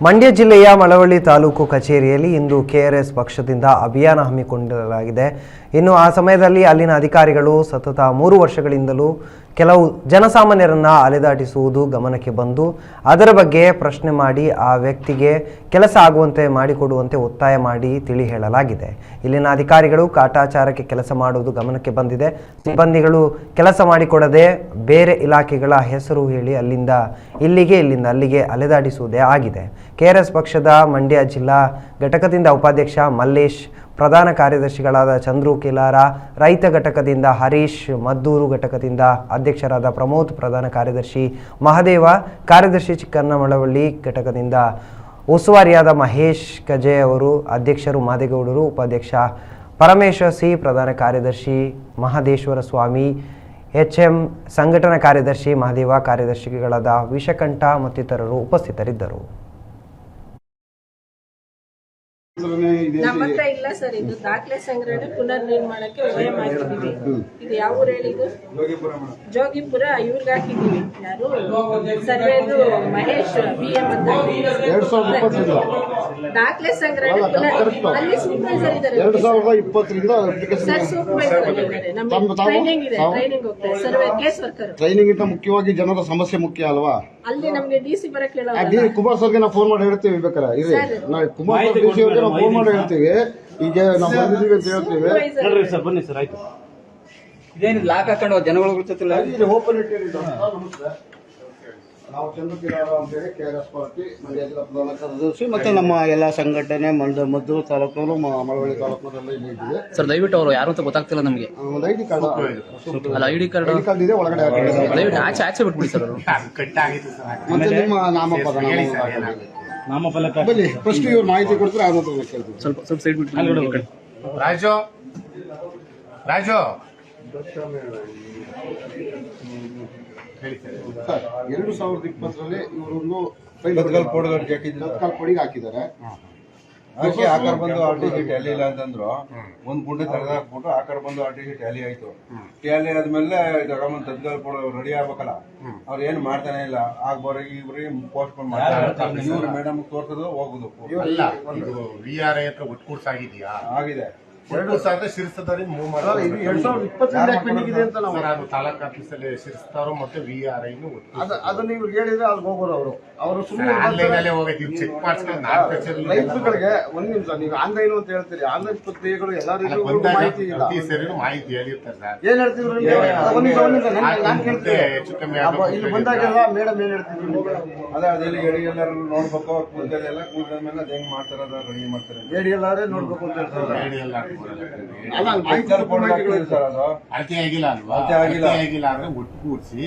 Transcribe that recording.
ಮಂಡ್ಯ ಜಿಲ್ಲೆಯ ಮಳವಳ್ಳಿ ತಾಲೂಕು ಕಚೇರಿಯಲ್ಲಿ ಇಂದು ಕೆಆರ್ಎಸ್ ಪಕ್ಷದಿಂದ ಅಭಿಯಾನ ಹಮ್ಮಿಕೊಳ್ಳಲಾಗಿದೆ ಇನ್ನು ಆ ಸಮಯದಲ್ಲಿ ಅಲ್ಲಿನ ಅಧಿಕಾರಿಗಳು ಸತತ ಮೂರು ವರ್ಷಗಳಿಂದಲೂ ಕೆಲವು ಜನಸಾಮಾನ್ಯರನ್ನು ಅಲೆದಾಟಿಸುವುದು ಗಮನಕ್ಕೆ ಬಂದು ಅದರ ಬಗ್ಗೆ ಪ್ರಶ್ನೆ ಮಾಡಿ ಆ ವ್ಯಕ್ತಿಗೆ ಕೆಲಸ ಆಗುವಂತೆ ಮಾಡಿಕೊಡುವಂತೆ ಒತ್ತಾಯ ಮಾಡಿ ತಿಳಿ ಹೇಳಲಾಗಿದೆ. ಇಲ್ಲಿನ ಅಧಿಕಾರಿಗಳು ಕಾಟಾಚಾರಕ್ಕೆ ಕೆಲಸ ಮಾಡುವುದು ಗಮನಕ್ಕೆ ಬಂದಿದೆ. ಸಿಬ್ಬಂದಿಗಳು ಕೆಲಸ ಮಾಡಿಕೊಡದೆ ಬೇರೆ ಇಲಾಖೆಗಳ ಹೆಸರು ಹೇಳಿ ಅಲ್ಲಿಂದ ಇಲ್ಲಿಗೆ, ಇಲ್ಲಿಂದ ಅಲ್ಲಿಗೆ ಅಲೆದಾಡಿಸುವುದೇ ಆಗಿದೆ. ಕೆಆರ್ಎಸ್ ಪಕ್ಷದ ಮಂಡ್ಯ ಜಿಲ್ಲಾ ಘಟಕದಿಂದ ಉಪಾಧ್ಯಕ್ಷ ಮಲ್ಲೇಶ್ ಪ್ರಧಾನ ಕಾರ್ಯದರ್ಶಿಗಳಾದ ಚಂದ್ರು ಕಿಲಾರ, ರೈತ ಘಟಕದಿಂದ ಹರೀಶ್, ಮದ್ದೂರು ಘಟಕದಿಂದ ಅಧ್ಯಕ್ಷರಾದ ಪ್ರಮೋದ್, ಪ್ರಧಾನ ಕಾರ್ಯದರ್ಶಿ ಮಹದೇವ, ಕಾರ್ಯದರ್ಶಿ ಚಿಕ್ಕನ್ನಮಳವಳ್ಳಿ ಘಟಕದಿಂದ ಉಸ್ತುವಾರಿಯಾದ ಮಹೇಶ್ ಕಜೆ ಅವರು, ಅಧ್ಯಕ್ಷರು ಮಾದೇಗೌಡರು, ಉಪಾಧ್ಯಕ್ಷ ಪರಮೇಶ್ವರ ಸಿ, ಪ್ರಧಾನ ಕಾರ್ಯದರ್ಶಿ ಮಹದೇಶ್ವರ ಸ್ವಾಮಿ ಎಚ್ ಎಂ ಸಂಘಟನಾ ಕಾರ್ಯದರ್ಶಿ ಮಹದೇವ, ಕಾರ್ಯದರ್ಶಿಗಳಾದ ವಿಷಕಂಠ ಮತ್ತಿತರರು ಉಪಸ್ಥಿತರಿದ್ದರು. ನಮ್ಮ ಹತ್ರ ಇಲ್ಲ ಸರ್ ಇದು ದಾಖಲೆ ಸಂಗ್ರಹಣೆ ಪುನರ್ ನಿರ್ಮಾಣಕ್ಕೆ ಉದಯ ಮಾಡಿದೀವಿ ಇದು ಯಾವ ಊರು ಹೇಳಿದ್ದು? ಜೋಗಿಪುರ ಇವ್ರಿಗೆ ಹಾಕಿದೀವಿ ಯಾರು? ಸರ್ವೇರು ಮಹೇಶ್ ಬಿ ಎಂ ಅಂತ. ದಾಖಲೆ ಸಂಗ್ರಹಣೆ ಪುನರ್ ಅಲ್ಲಿ ಸೂಪರ್ವೈಸರ್ ಇದ್ದಾರೆ. ಎರಡು ಸಾವಿರದ ಇಪ್ಪತ್ತರಿಂದ ಅಪ್ಲಿಕೇಶನ್ ಸರ್ ಸೂಪರ್ವೈಸರ್ ಇದ್ದಾರೆ. ನಮ್ಗೆ ತಾವು- ಟ್ರೈನಿಂಗ್ ಇದೆ ತಾವು- ಟ್ರೈನಿಂಗ್ ಹೋಗ್ತಾರೆ. ಸರ್ವೆ ಕೇಸ್ ವರ್ಕರ್ ಟ್ರೈನಿಂಗ್ ಇಂತ ಮುಖ್ಯವಾಗಿ ಜನರ ಸಮಸ್ಯೆ ಮುಖ್ಯ ಅಲ್ವಾ? ಅಲ್ಲಿ ನಮಗೆ ಡಿ ಸಿ ಬರಕ್ ಆ ಡಿ ಕುಮಾರ್ ಸರ್ಗೆ ನಾವು ಫೋನ್ ಮಾಡಿ ಹೇಳ್ತೀವಿ ಬೇಕಾರೆ ಇರಿ. ಸರ್. ನಾವು ಕುಮಾರ್ ಸರ್ ಡಿ ಸಿ ಅವ್ರಿಗೆ ನಾವು ಫೋನ್ ಮಾಡಿ ಹೇಳ್ತೀವಿ. ಈಗ ನಾವು ಬಂದಿದ್ದೀವಿ ಅಂತ ಹೇಳ್ತೀವಿ. ಸೂಪರ್ವೈಸರ್ ಸರ್ ಬನ್ನಿ ಸರ್ ಆಯ್ತು. ಇದೇನು ಲಾಕ್ ಹಾಕೊಂಡು ಜನಗಳ ಗುರುತಿಲ್ಲ ಇಲ್ಲಿ ಓಪನ್ ಇಟ್ಟಿರಿ ನಾವು ಚಂದ್ರಕಿರಾರ ಅಂತೇಳಿ K R S party Mandya ಜಿಲ್ಲಾ ಪ್ರಧಾನ ಕಾರ್ಯದರ್ಶಿ ಮತ್ತೆ ನಮ್ಮ ಎಲ್ಲ ಸಂಘಟನೆ ಮಂಡ್ಯ ಮದ್ದೂರು ತಾಲೂಕಿನವರು ಮಳವಳ್ಳಿ ತಾಲೂಕಿನವರೆಲ್ಲ ಇಲ್ಲಿ ಇದ್ದೀವಿ ಸರ್ ದಯವಿಟ್ಟು ಅವರು ಯಾರು ಅಂತ ಗೊತ್ತಾಗ್ತಿಲ್ಲ ನಮಗೆ. ಒಂದು ಐಡಿ ಕಾರ್ಡ್ ಅಲ್ಲ I D card ID card ಇದೆ ಒಳಗಡೆ ಹಾಕಿದ್ದಾರೆ ದಯವಿಟ್ಟು ಆಚೆ ಆಚೆ ಬಿಟ್ಬಿಡಿ ಸರ್ ಅವರು. ಮತ್ತೆ ನಿಮ್ಮ ನಾಮಪದ ನಾಮಫಲಕ ಬನ್ನಿ ಫಸ್ಟ್ ಇವ್ರು ಮಾಹಿತಿ ಕೊಡ್ತಾರೆ ಅವ್ರ ಹತ್ರ ಕೇಳ್ತೀವಿ. ಸ್ವಲ್ಪ ಸ್ವಲ್ಪ ಸೈಡ್ ಬಿಟ್ಟು ರಾಜು ರಾಜು. ಸರ್ ಎರಡು ಸಾವಿರದ ಇಪ್ಪತ್ತರಲ್ಲಿ ಇವರೊಂದು ತತ್ಕಾಲ್ ಪೊಡಿಗೆ ಹಾಕಿದ್ದಾರೆ. ಹಾಕಿ ಆಕಾರ ಬಂದು ಆರ್ ಟಿ ಸಿ ಟ್ಯಾಲಿ ಇಲ್ಲ ಅಂತಂದ್ರು ಒಂದ್ ಗುಂಡೆ ತೆಗೆದಾಕ್ಬಿಟ್ಟು ಆಕಾರ ಬಂದು ಆರ್ ಟಿ ಸಿ ಟ್ಯಾಲಿ ಆಯ್ತು. ಟ್ಯಾಲಿ ಆದ್ಮೇಲೆ ತಗೊಂಬಂದ್ ತದ್ಗಾಲ್ ಕೊಡೋ ರೆಡಿ ಆಗ್ಬೇಕಲ್ಲ ಅವ್ರು ಏನ್ ಮಾಡ್ತಾನೆ ಇಲ್ಲ ಆಗ್ಬಾರ ಇವ್ರಿಗೆ ಪೋಸ್ಟ್ ಪೋನ್ ಮಾಡ್ತಾರೆ ಇವ್ರು ಮೇಡಮ್ ತೋರ್ಸೋದು ಹೋಗುದು. ಅಲ್ಲ ಇದು ವಿ ಆರ್ ಐ ಹತ್ರ ಒಟ್ಕೂಡ್ಸಾಗಿದ್ಯಾ ಆಗಿದೆ. ಎರಡು ಸಾವಿರದ ಶಿರಸ್ತದಲ್ಲಿ ಮೂವ್ ಇದು ಎರಡ್ ಸಾವಿರದ ಇಪ್ಪತ್ತರಿಂದ ಪೆಂಡಿಂಗ್ ಇದೆ ಅಂತ ನಾವು ಸರ್ ಅದು ತಾಲೂಕ್ ಆಫೀಸಲ್ಲಿ ಶಿರಸ್ತಾರು ಮತ್ತೆ ವಿ ಆರ್ ಐನು ಅದ- ಅದನ್ನ ಹೇಳಿದ್ರೆ ಅಲ್ಲಿ ಹೋಗೋರು ಅವರು. ಅವರು ಸುಮ್ಮನೆ ಆನ್ಲೈನ್ ಅಲ್ಲೇ ಹೋಗೈತಿ ಚೆಕ್ ಮಾಡ್ಸ್ಕೊಂಡು ನಾಲ್ಕು ಕಚೇರಿ ರೈತರುಗಳಿಗೆ ಒಂದ್ ನಿಮಿಷ ನೀವು ಆನ್ಲೈನ್ ಅಂತ ಹೇಳ್ತೀರಿ. ಆನ್ಲೈನ್ ಪ್ರಕ್ರಿಯೆಗಳು ಎಲ್ಲರಿಗೂ ಮಾಹಿತಿ ಇಲ್ಲ. ಪ್ರತಿ ಸರಿನೂ ಮಾಹಿತಿ ಹೇಳಿರ್ತಾರೆ ಸರ್. ಏನ್ ಹೇಳ್ತಿದ್ರು? ಒಂದ್ ನಿಮಿಷ ಒಂದ್ ನಿಮಿಷ ನನ್- ನಾನ್ ಕೇಳ್ತೀನಿ. ಹೆಚ್ಚು ಕಮ್ಮಿ ಅಬ್ಬ, ಇಲ್ಲಿ ಬಂದಾಗೆಲ್ಲ ಮೇಡಮ್ ಏನ್ ಹೇಳ್ತಿದ್ರು ನಿಮ್ಗೆ? ಅದೇ ಅದೆಲ್ಲ ಗಡಿ ಎಲ್ಲರೂ ನೋಡ್ಬೇಕು. ಕೂದಲೆಲ್ಲ ಕೂದಲ ಮೇಲೆ ಹೆಂಗ್ ಮಾಡ್ತಾರ ರೆಡಿ ಮಾಡ್ತಾರೆ ಹೇಳಿ ಎಲ್ಲಾರೇ ನೋಡ್ಬೇಕು ಅಂತ ಹೇಳ್ತಾರೆ. ರೇಡಿಯೋ ಎಲ್ಲ. ಅಲ್ಲ ಮಾಹಿತಿ ತದ್ಗಾಲ್ ಪೌಡರ್ ಮಾಹಿತಿಗಳು ಹಾಕ್ತಿದ್ರು ಸರ್ ಅದು ಅಳತೆ ಆಗಿಲ್ಲ ಅಲ್ವಾ ಅಳತೆ ಆಗಿಲ್ಲ. ಅಳತೆ ಆಗಿಲ್ಲ ಅಂದ್ರೆ ಒಟ್ಟು ಕೂಡಿಸಿ